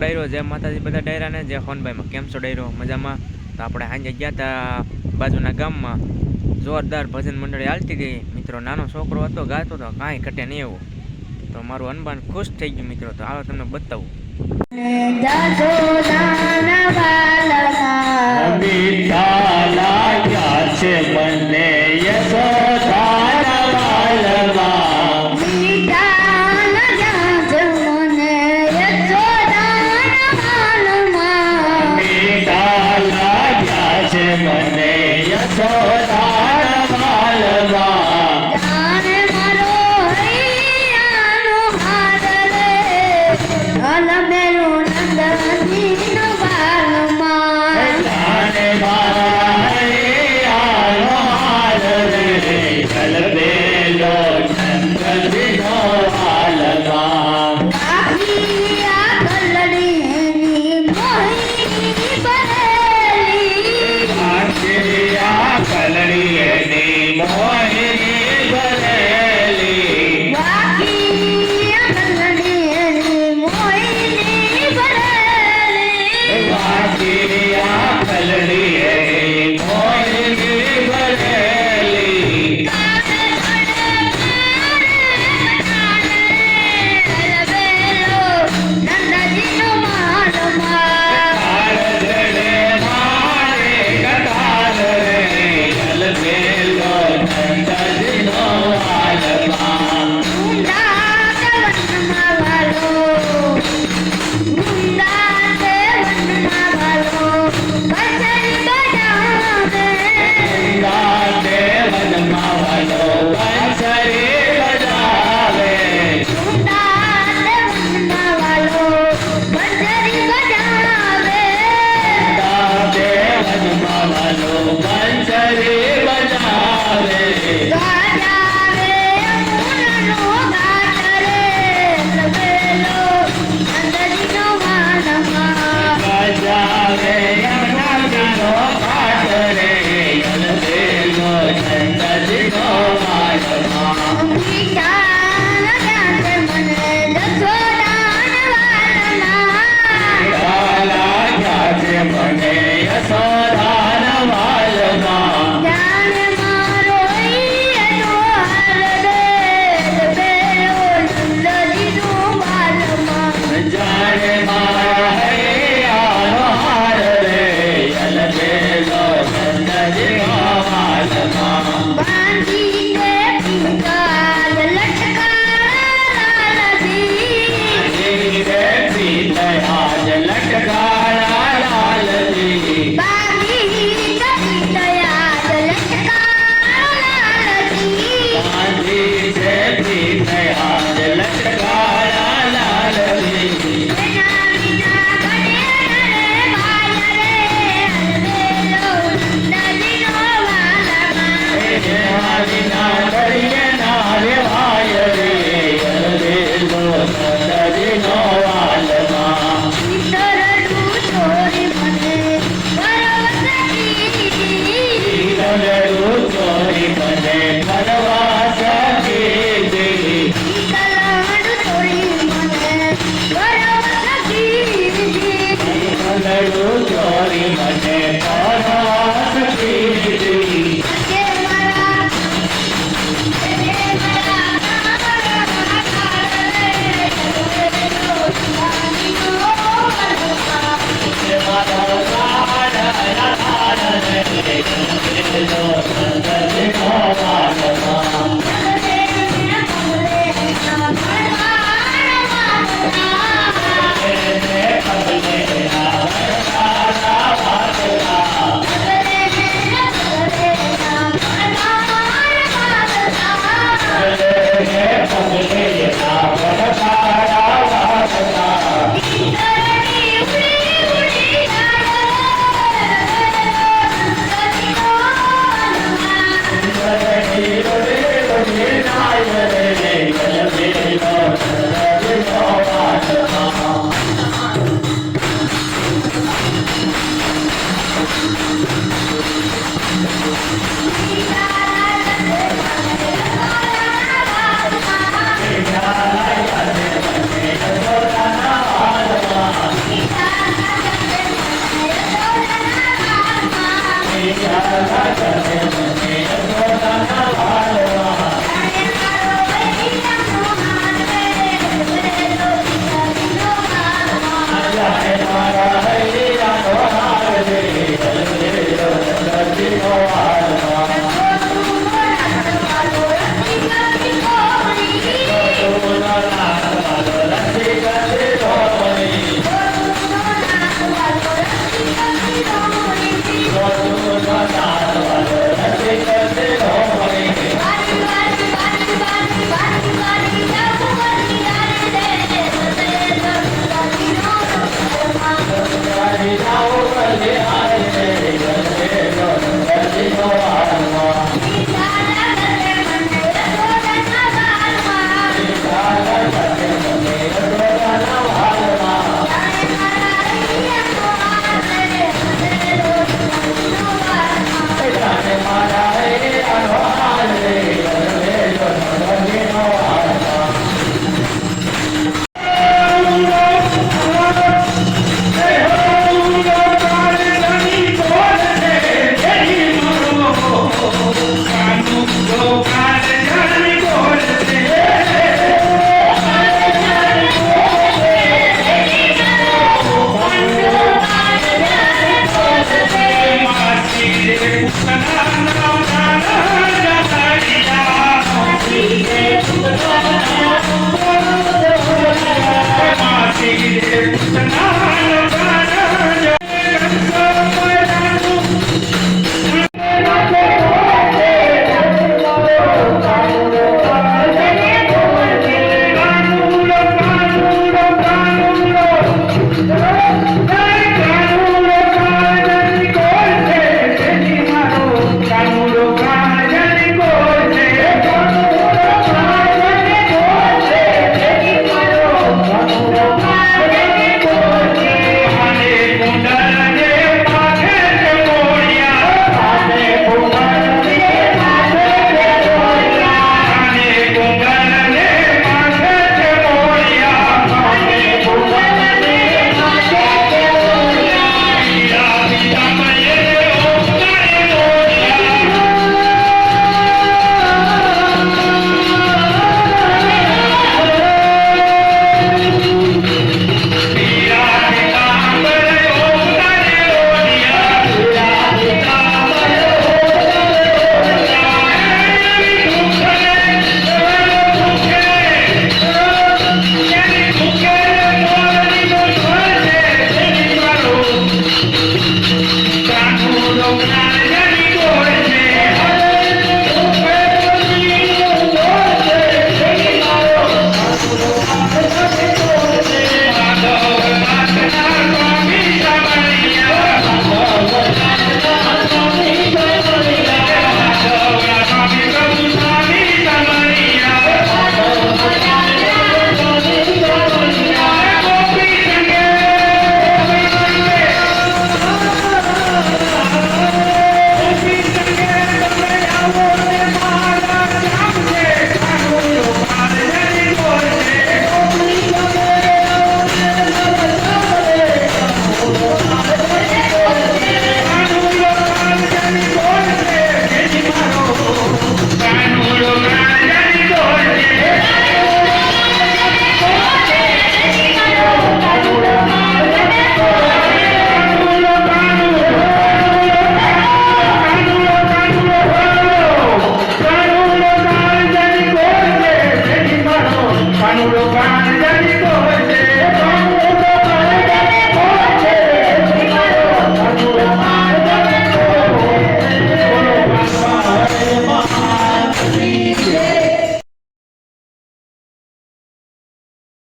ડાયરો જે માતાજી બધા ડાયરાને જે હોનભાઈમાં કેમ છો ડાયરો? મજામાં? તો આપણે સાંજે ગયા હતા બાજુના ગામમાં. જોરદાર ભજન મંડળી હાલતી ગઈ મિત્રો નાનો છોકરો હતો ગાતો હતો કાંઈ ઘટે નહીં એવું. તો મારું અનબાન ખુશ થઈ ગયું મિત્રો. તો આવે તમને બતાવું. છે I'm Alamelo, Alamelo, Alamelo, Alamelo, Alamelo, Yeah. Lord, the Lord, the Lord, the Lord,